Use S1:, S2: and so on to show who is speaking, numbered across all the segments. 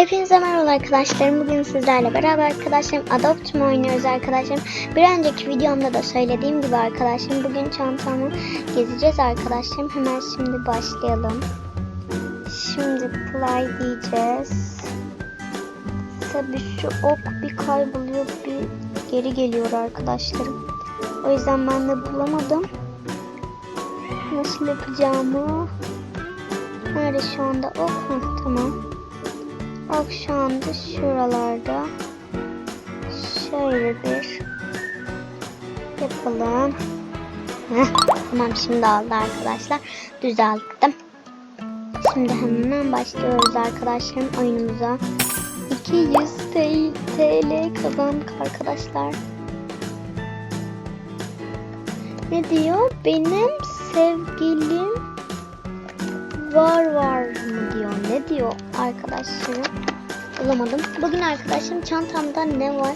S1: Hepinize merhaba arkadaşlarım. Bugün sizlerle beraber arkadaşlarım Adopt mu oynuyoruz arkadaşlarım. Bir önceki videomda da söylediğim gibi arkadaşlarım bugün çantamı gezeceğiz arkadaşlarım. Hemen şimdi başlayalım. Şimdi play diyeceğiz. Tabii şu ok bir kayboluyor bir geri geliyor arkadaşlarım. O yüzden ben de bulamadım. Nasıl yapacağımı. Nerede şu anda ok? Heh, tamam. Anda şuralarda şöyle bir yapalım. Tamam şimdi aldı arkadaşlar. Düzelttim. Şimdi hemen başlıyoruz arkadaşlarım oyunumuza. 200 TL kazandık arkadaşlar. Ne diyor? Benim sevgilim var var mı diyor. Ne diyor arkadaşlarım? Bulamadım. Bugün arkadaşlarım çantamda ne var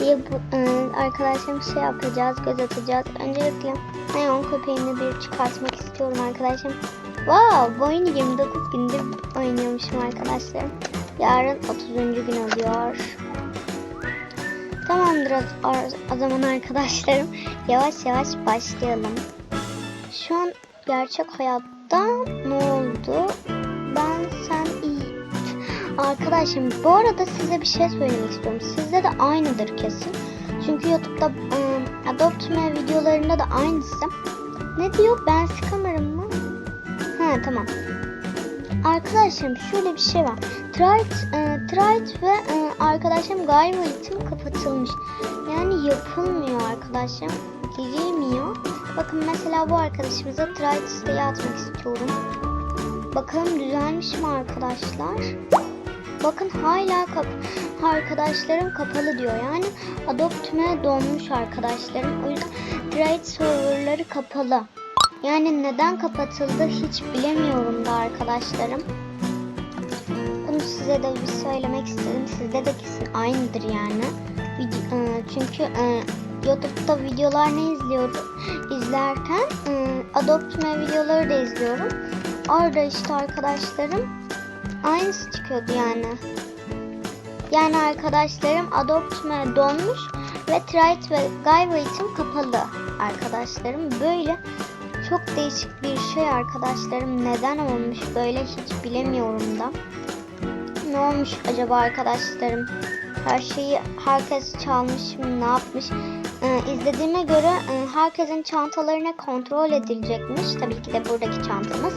S1: diye bu, e, arkadaşlarım şey yapacağız, göz atacağız. Öncelikle neon köpeğini bir çıkartmak istiyorum arkadaşlarım. Wow, bu oyunu 29 gündür oynuyormuşum arkadaşlarım. Yarın 30. gün oluyor. Tamamdır o, zaman arkadaşlarım. Yavaş yavaş başlayalım. Şu an gerçek hayatta oldu? Ben sen iyi. Arkadaşım bu arada size bir şey söylemek istiyorum. Sizde de aynıdır kesin. Çünkü YouTube'da ıı, Adopt Me videolarında da aynısı. Ne diyor? Ben sıkamarım mı? Ha tamam. Arkadaşlarım şöyle bir şey var. Trite, e, Trite ve e, arkadaşlarım galiba için kapatılmış. Yani yapılmıyor arkadaşlarım. Girilmiyor. Bakın mesela bu arkadaşımıza Trite isteği atmak istiyorum. Bakalım düzelmiş mi arkadaşlar? Bakın hala kap arkadaşlarım kapalı diyor. Yani Adopt'me donmuş arkadaşlarım. O yüzden Trite serverları kapalı. Yani neden kapatıldı hiç bilemiyorum da arkadaşlarım. Bunu size de bir söylemek istedim. Sizde de kesin aynıdır yani. E, Çünkü e, YouTube'da videolar ne izliyordum? İzlerken e, Adopt Me videoları da izliyorum. Orada işte arkadaşlarım aynısı çıkıyordu yani. Yani arkadaşlarım Adopt Me donmuş ve Trite ve Gaiva için kapalı arkadaşlarım. Böyle çok değişik bir şey arkadaşlarım. Neden olmuş böyle hiç bilemiyorum da. Ne olmuş acaba arkadaşlarım? Her şeyi herkes çalmış mı ne yapmış? Ee, izlediğime göre e, herkesin çantalarına kontrol edilecekmiş. Tabii ki de buradaki çantamız.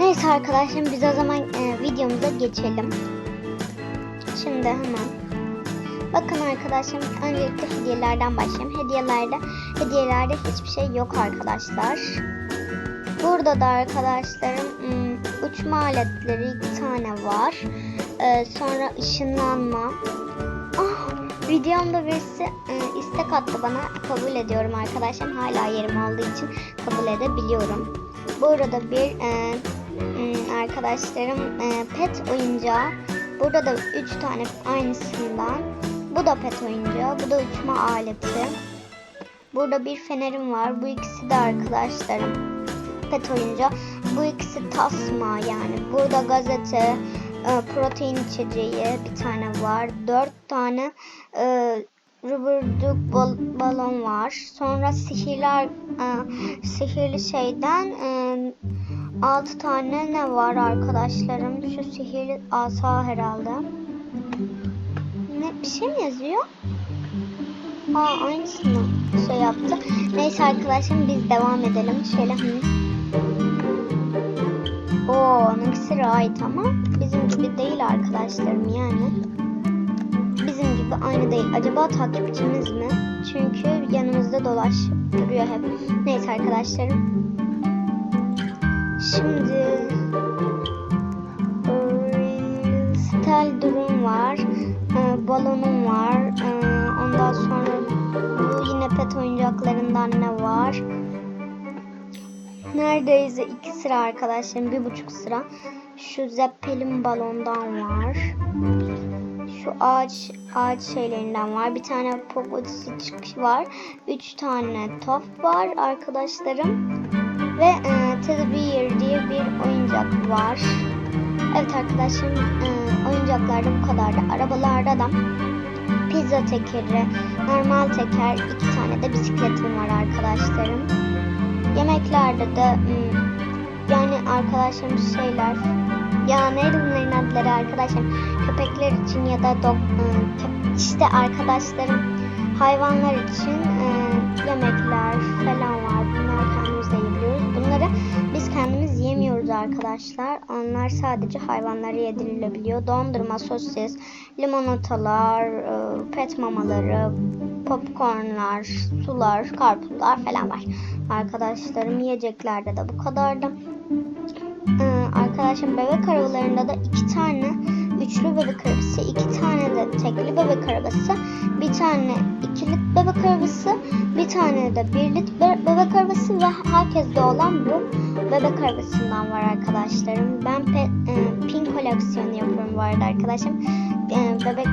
S1: Neyse arkadaşlarım biz o zaman e, videomuza geçelim. Şimdi hemen. Bakın arkadaşlarım öncelikle hediyelerden başlayayım. Hediyelerde hediyelerde hiçbir şey yok arkadaşlar. Burada da arkadaşlarım ım, uçma aletleri iki tane var. Ee, sonra ışınlanma. Ah, videomda birisi e, istek attı bana. Kabul ediyorum arkadaşlarım. Hala yerim olduğu için kabul edebiliyorum. Burada bir e, arkadaşlarım e, pet oyuncağı. Burada da üç tane aynısından. Bu da pet oyuncağı. Bu da uçma aleti. Burada bir fenerim var. Bu ikisi de arkadaşlarım. Pet oyuncağı. Bu ikisi tasma yani. Burada gazete, e, protein içeceği bir tane var. Dört tane e, ruburduk bal- balon var. Sonra sihirler e, sihirli şeyden e, altı tane ne var arkadaşlarım? Şu sihirli asa herhalde. Ne bir şey mi yazıyor? Aa aynısını şey yaptı. Neyse arkadaşlar biz devam edelim. Şöyle hı. Oo onunkisi ait ama bizim gibi değil arkadaşlarım yani. Bizim gibi aynı değil. Acaba takipçimiz mi? Çünkü yanımızda dolaş duruyor hep. Neyse arkadaşlarım. Şimdi Stel durum var. Ee, balonum var. Ee, ondan sonra bu yine pet oyuncaklarından ne var? Neredeyse iki sıra arkadaşlarım. Bir buçuk sıra. Şu zeppelin balondan var. Şu ağaç ağaç şeylerinden var. Bir tane pogo çıkış var. Üç tane top var arkadaşlarım. Ve e, Teddy Bear diye bir oyuncak var. Evet arkadaşlarım e, oyuncaklarda bu kadardı. Arabalarda da pizza tekeri, normal teker, iki tane de bisikletim var arkadaşlarım. Yemeklerde de hmm, yani arkadaşlarım şeyler ya neydi bunların adları arkadaşlarım köpekler için ya da dog e, işte arkadaşlarım hayvanlar için e, yemekler falan arkadaşlar. Onlar sadece hayvanlara yedirilebiliyor. Dondurma, sosis, limonatalar, e, pet mamaları, popcornlar, sular, karpuzlar falan var. Arkadaşlarım yiyeceklerde de bu kadardı. Ee, arkadaşım bebek arabalarında da iki tane üçlü bebek arabası, iki tane de tekli bebek arabası, bir tane ikili bebek arabası, bir tane de birlik be- bebek arabası ve herkeste olan bu bebek arabasından var arkadaşlarım. Ben pe- e, pin koleksiyonu yapıyorum bu arada arkadaşım. E, bebek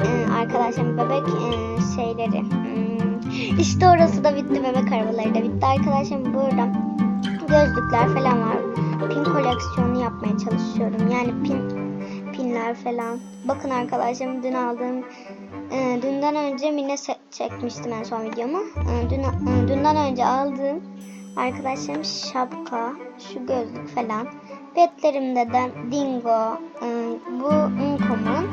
S1: e, arkadaşım bebek e, şeyleri. Hmm, işte orası da bitti bebek arabaları da bitti arkadaşım. Burada gözlükler falan var pin koleksiyonu yapmaya çalışıyorum. Yani pin pinler falan. Bakın arkadaşlarım dün aldığım e, dünden önce Mine çekmiştim en son videomu. E, dün, e, dünden önce aldığım arkadaşlarım şapka, şu gözlük falan. Petlerimde de Dingo, e, bu Unkom'un,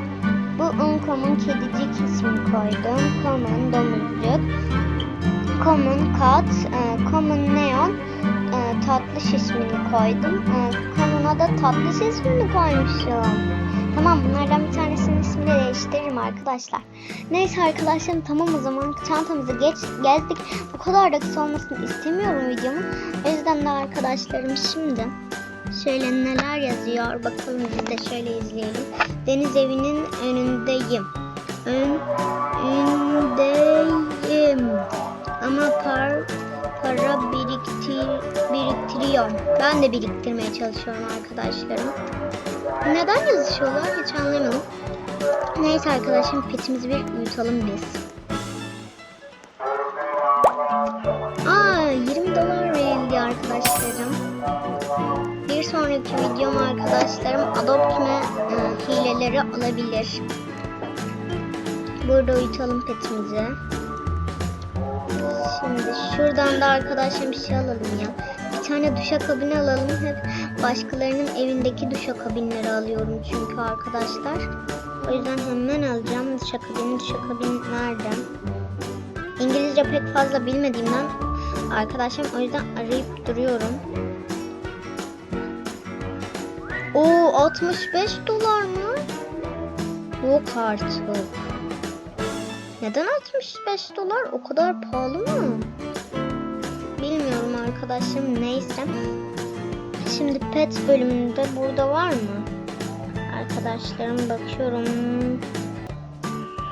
S1: bu Unkom'un kedicik ismini koydum. Common domuzcuk, Common kat, e, Common neon, e, tatlış ismini koydum. Kanına da tatlış ismini koymuşum. Tamam bunlardan bir tanesinin ismini de değiştiririm arkadaşlar. Neyse arkadaşlarım tamam o zaman çantamızı geç gezdik. Bu kadar da kısa olmasını istemiyorum videomun. O yüzden de arkadaşlarım şimdi şöyle neler yazıyor bakalım biz de şöyle izleyelim. Deniz evinin önündeyim. Ön, öndeyim. Ama par, para biriktir, biriktiriyorum. Ben de biriktirmeye çalışıyorum arkadaşlarım. Neden yazışıyorlar hiç anlayamadım. Neyse arkadaşım petimizi bir uyutalım biz. Aa 20 dolar verildi arkadaşlarım. Bir sonraki videom arkadaşlarım Adoptme e, hileleri alabilir. Burada uyutalım petimizi. Şimdi şuradan da arkadaşlar bir şey alalım ya. Bir tane duşakabini alalım. Hep başkalarının evindeki duşakabinleri alıyorum çünkü arkadaşlar. O yüzden hemen alacağım duşakabini. Duşakabin nerede? İngilizce pek fazla bilmediğimden arkadaşım o yüzden arayıp duruyorum. Oo 65 dolar mı? Yok artık. Neden 65 dolar? O kadar pahalı mı? Arkadaşım. Neyse. Şimdi pet bölümünde burada var mı? Arkadaşlarım bakıyorum.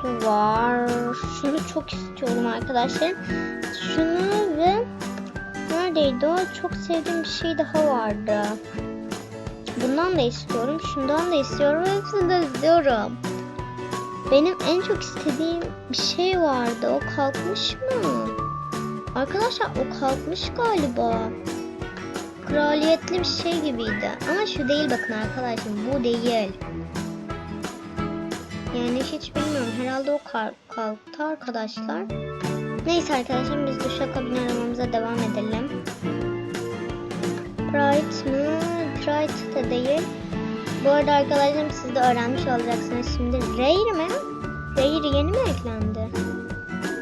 S1: Şu var. Şunu çok istiyorum arkadaşlar. Şunu ve neredeydi o? Çok sevdiğim bir şey daha vardı. Bundan da istiyorum. Şundan da istiyorum. Hepsini de istiyorum. Benim en çok istediğim bir şey vardı. O kalkmış mı? Arkadaşlar o kalkmış galiba. Kraliyetli bir şey gibiydi. Ama şu değil bakın arkadaşlar. Bu değil. Yani hiç bilmiyorum. Herhalde o kal- kalktı arkadaşlar. Neyse arkadaşlar biz duşakabin aramamıza devam edelim. Bright mı? Bright da değil. Bu arada arkadaşlarım siz de öğrenmiş olacaksınız şimdi. Rare mi? Rare yeni mi eklendi?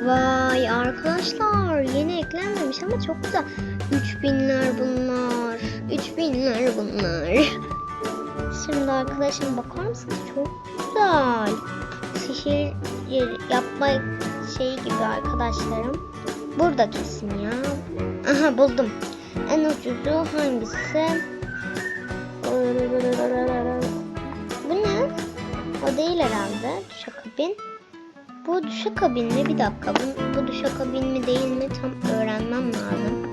S1: Vay arkadaşlar yeni eklenmemiş ama çok güzel. 3000'ler bunlar. 3000'ler bunlar. Şimdi arkadaşım bakar mısınız? Çok güzel. Sihir yapma şeyi gibi arkadaşlarım. Burada kesin ya. Aha buldum. En ucuzu hangisi? Bu ne? O değil herhalde. Duşakabin. Bu duşakabin mi? Bir dakika. Bu, bu duşakabin mi değil mi? Tam öğrenmem lazım.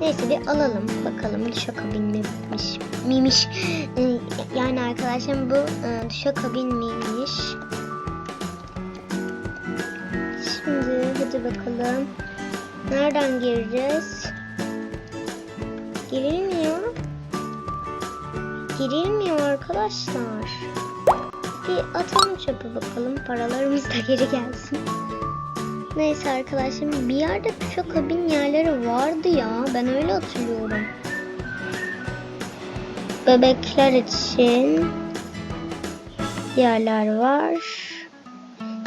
S1: Neyse bir alalım. Bakalım duşakabin miymiş. Miymiş. Ee, Yani arkadaşım bu e, duşakabin miymiş? Şimdi hadi bakalım. Nereden gireceğiz? Girilmiyor. girilmiyor arkadaşlar. Bir atalım çöpe bakalım. Paralarımız da geri gelsin. Neyse arkadaşlar bir yerde şu kabin yerleri vardı ya. Ben öyle hatırlıyorum. Bebekler için yerler var.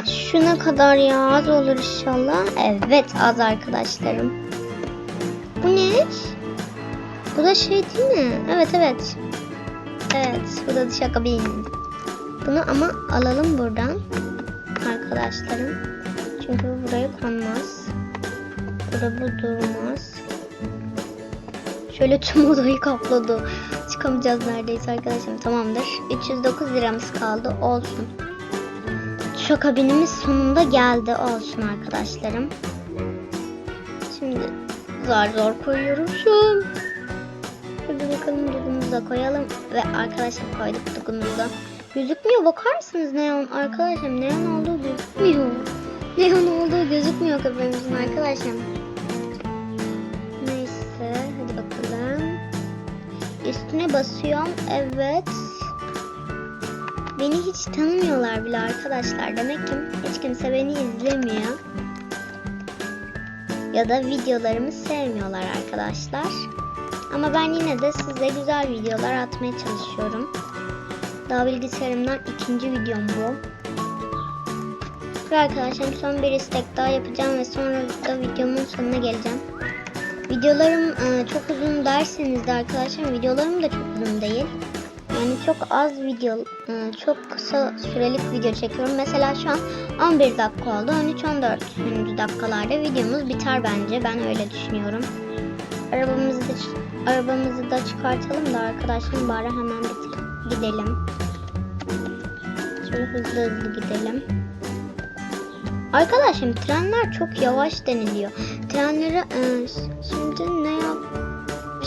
S1: Şuna kadar ya az olur inşallah. Evet az arkadaşlarım. Bu ne? Bu da şey değil mi? Evet evet. Evet bu da dışa kabin. Bunu ama alalım buradan. Arkadaşlarım. Çünkü bu buraya konmaz. Burada bu durmaz. Şöyle tüm odayı kapladı. Çıkamayacağız neredeyse arkadaşım. Tamamdır. 309 liramız kaldı. Olsun. Şu kabinimiz sonunda geldi. Olsun arkadaşlarım. Şimdi zar zor koyuyorum şu an. Hadi bakalım dugumuzu da koyalım. Ve arkadaşlar koyduk dugumuzu Gözükmüyor. Bakar mısınız neon? Arkadaşlar neon olduğu gözükmüyor. Neon olduğu gözükmüyor kabinimizin arkadaşlar. Neyse hadi bakalım. Üstüne basıyorum. Evet. Beni hiç tanımıyorlar bile arkadaşlar. Demek ki hiç kimse beni izlemiyor. Ya da videolarımı sevmiyorlar arkadaşlar. Ama ben yine de size güzel videolar atmaya çalışıyorum. Daha bilgisayarımdan ikinci videom bu. Ve arkadaşlar son bir istek daha yapacağım ve sonra da videomun sonuna geleceğim. Videolarım e, çok uzun derseniz de arkadaşlar videolarım da çok uzun değil. Yani çok az video, e, çok kısa sürelik video çekiyorum. Mesela şu an 11 dakika oldu. 13-14. dakikalarda videomuz biter bence. Ben öyle düşünüyorum. Arabamızı da, arabamızı da çıkartalım da arkadaşlar bari hemen bitir, gidelim. Şöyle hızlı hızlı gidelim. Arkadaşım trenler çok yavaş deniliyor. Trenleri e, şimdi ne yap?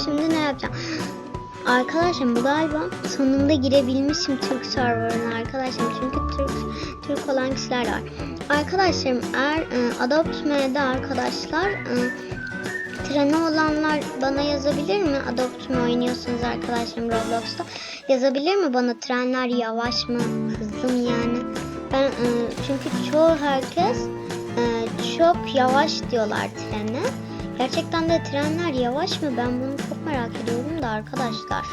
S1: Şimdi ne yapacağım? Arkadaşım galiba sonunda girebilmişim Türk serverına arkadaşım. Çünkü Türk Türk olan kişiler var. Arkadaşlarım eğer e, arkadaşlar e, treni olanlar bana yazabilir mi? Adopt oynuyorsunuz arkadaşlarım Roblox'ta. Yazabilir mi bana trenler yavaş mı? Hızlı mı yani? Ben e, çünkü çoğu herkes e, çok yavaş diyorlar trene. Gerçekten de trenler yavaş mı? Ben bunu çok merak ediyorum da arkadaşlar.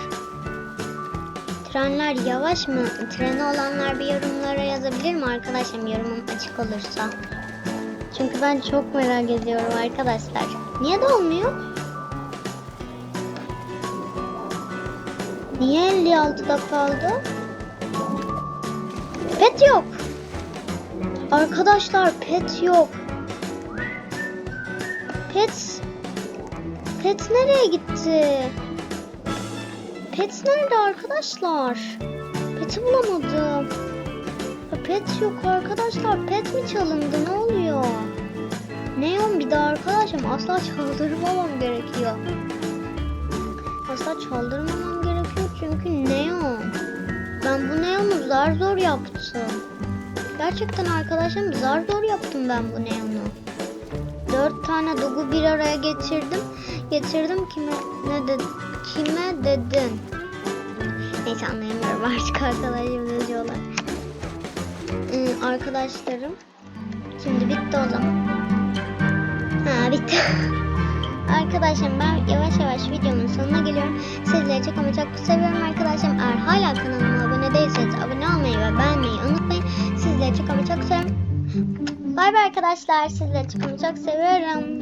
S1: Trenler yavaş mı? Treni olanlar bir yorumlara yazabilir mi arkadaşım yorumum açık olursa? Çünkü ben çok merak ediyorum arkadaşlar. Niye de olmuyor? Niye 56'da kaldı? Pet yok. Arkadaşlar pet yok. Pet Pet nereye gitti? Pet nerede arkadaşlar? Pet'i bulamadım. Pet yok arkadaşlar. Pet mi çalındı? Ne oluyor? Neon bir daha arkadaşım. Asla çaldırmamam gerekiyor. Asla çaldırmamam gerekiyor çünkü Neon. Ben bu Neon'u zar zor yaptım. Gerçekten arkadaşım zar zor yaptım ben bu Neon'u. Dört tane dogu bir araya getirdim. Getirdim kime ne de kime dedin? Neyse anlayamıyorum artık arkadaşım arkadaşlarım. Şimdi bitti o zaman. Ha bitti. Arkadaşlarım ben yavaş yavaş videomun sonuna geliyorum. Sizleri çok ama çok seviyorum arkadaşlarım. Eğer hala kanalıma abone değilseniz abone olmayı ve beğenmeyi unutmayın. Sizleri çok ama çok seviyorum. Bay bay arkadaşlar. Sizleri çok ama çok seviyorum.